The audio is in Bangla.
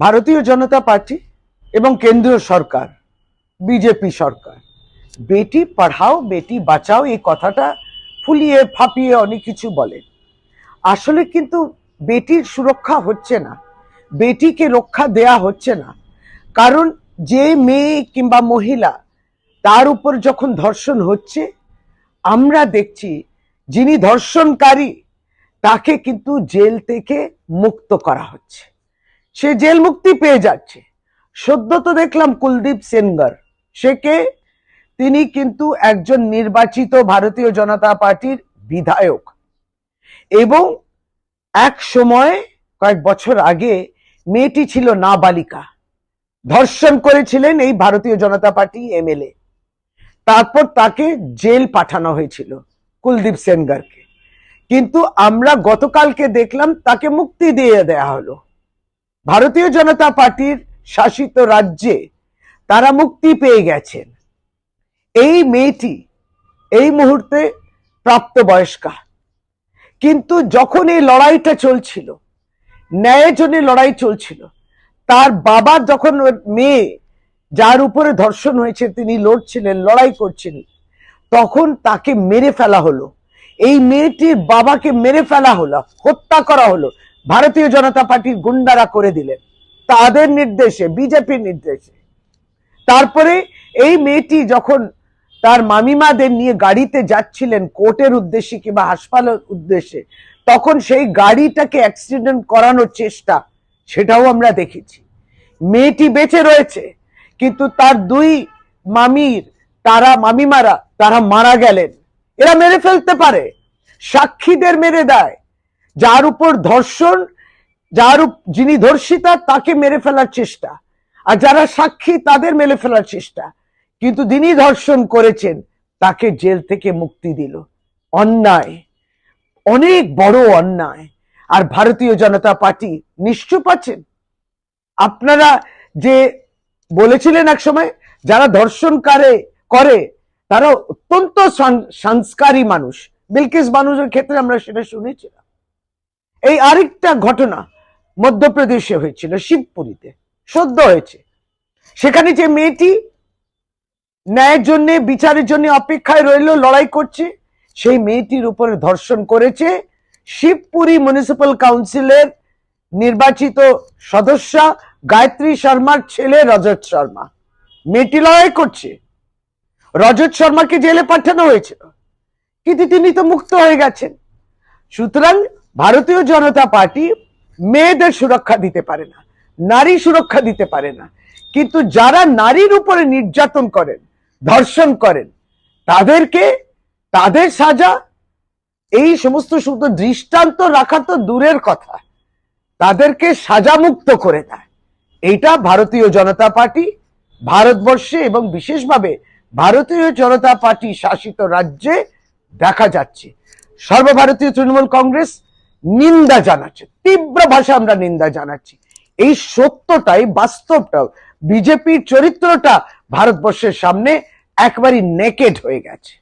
ভারতীয় জনতা পার্টি এবং কেন্দ্রীয় সরকার, বিজেপি সরকার। বেটি পড়াও, বেটি বাঁচাও, এই কথাটা ফুলিয়ে ফাপিয়ে অনেক কিছু বলেন। আসলে কিন্তু বেটির সুরক্ষা হচ্ছে না, বেটিকে রক্ষা দেয়া হচ্ছে না। কারণ যে মেয়ে কিংবা মহিলা তার উপর যখন ধর্ষণ হচ্ছে, আমরা দেখছি যিনি ধর্ষণকারী, তাকে কিন্তু জেল থেকে মুক্ত করা হচ্ছে। সে জেল মুক্তি পেয়ে যাচ্ছে। সদ্য তো দেখলাম কুলদীপ সেনগর। সে কে? তিনি কিন্তু একজন নির্বাচিত ভারতীয় জনতা পার্টির বিধায়ক। এবং এক সময়, কয়েক বছর আগে, মেয়েটি ছিল নাবালিকা। ধর্ষণ করেছিলেন এই ভারতীয় জনতা পার্টি এমএলএ তারপর তাকে জেল পাঠানো হয়েছিল কুলদীপ সেনগারকে। কিন্তু আমরা গতকালকে দেখলাম তাকে মুক্তি দিয়ে দেয়া হলো। ভারতীয় জনতা পার্টির শাসিত রাজ্যে তারা মুক্তি পেয়ে গেছেন। এই মেয়েটি এই মুহূর্তে প্রাপ্তবয়স্কা। কিন্তু যখন এই লড়াইটা চলছিল, ন্যায়ের জন্য লড়াই চলছিল, তার বাবা যখন মেয়ে, যার উপরে ধর্ষণ হয়েছে, তিনি লড়ছিলেন, লড়াই করছিলেন তখন তাকে মেরে ফেলা হলো। এই মেয়েটির বাবাকে মেরে ফেলা হলো, হত্যা করা হলো। ভারতীয় জনতা পার্টির গুন্ডারা করে দিলেন। তাদের নির্দেশে, বিজেপির নির্দেশে। তারপরে এই মেয়েটি যখন তার মামিমাদের নিয়ে গাড়িতে যাচ্ছিলেন কোর্টের উদ্দেশ্যে কিংবা হাসপাতালের উদ্দেশ্যে, তখন সেই গাড়িটাকে অ্যাক্সিডেন্ট করানোর চেষ্টা, সেটাও আমরা দেখেছি। মেয়েটি বেঁচে রয়েছে, কিন্তু তার দুই মামির, তারা মামিমারা, তারা মারা গেলেন। এরা মেরে ফেলতে পারে, সাক্ষীদের মেরে দেয়। যার উপর ধর্ষণ, যার যিনি ধর্ষিতা, তাকে মেরে ফেলার চেষ্টা। আর যারা সাক্ষী, তাদের মেরে ফেলার চেষ্টা। কিন্তু যিনি ধর্ষণ করেছেন, তাকে জেল থেকে মুক্তি দিল। অন্যায়। অনেক বড় অন্যায়। আর ভারতীয় জনতা পার্টি নিশ্চুপ আছেন। আপনারা যে বলেছিলেন এক সময়, যারা ধর্ষণ করে করে, তারা অত্যন্ত সংস্কারী মানুষ। বিলকিস মানুষের ক্ষেত্রে আমরা সেটা শুনেছিলাম। এই আরেকটা ঘটনা মধ্যপ্রদেশে হয়েছিল, শিবপুরীতে। সদ্য হয়েছে। সেখানে যে মেয়েটি ন্যায়ের জন্য, বিচারের জন্য অপেক্ষায় রইল, লড়াই করছে, সেই মেয়েটির উপরে ধর্ষণ করেছে শিবপুরী মিউনিসিপ্যাল কাউন্সিলের নির্বাচিত সদস্য গায়ত্রী শর্মার ছেলে রজত শর্মা। মেয়েটি লড়াই করছে। রজত শর্মাকে জেলে পাঠানো হয়েছিল, কিন্তু তিনি তো মুক্ত হয়ে গেছেন। সুতরাং ভারতীয় জনতা পার্টি মেয়েদের সুরক্ষা দিতে পারে না, নারী সুরক্ষা দিতে পারে না। কিন্তু যারা নারীর উপরে নির্যাতন করেন, ধর্ষণ করেন, তাদেরকে তাদের সাজা, এই সমস্ত শুধু দৃষ্টান্ত রাখা তো দূরের কথা, তাদেরকে সাজামুক্ত করে দেয়। এইটা ভারতীয় জনতা পার্টি, ভারতবর্ষে এবং বিশেষভাবে ভারতীয় জনতা পার্টি শাসিত রাজ্যে দেখা যাচ্ছে। সর্বভারতীয় তৃণমূল কংগ্রেস নিন্দা জানাচ্ছে। তীব্র ভাষা আমরা নিন্দা জানাচ্ছি। এই সত্যটাই বাস্তবটাও বিজেপির চরিত্রটা ভারতবর্ষের সামনে একবারই নেকেড হয়ে গেছে।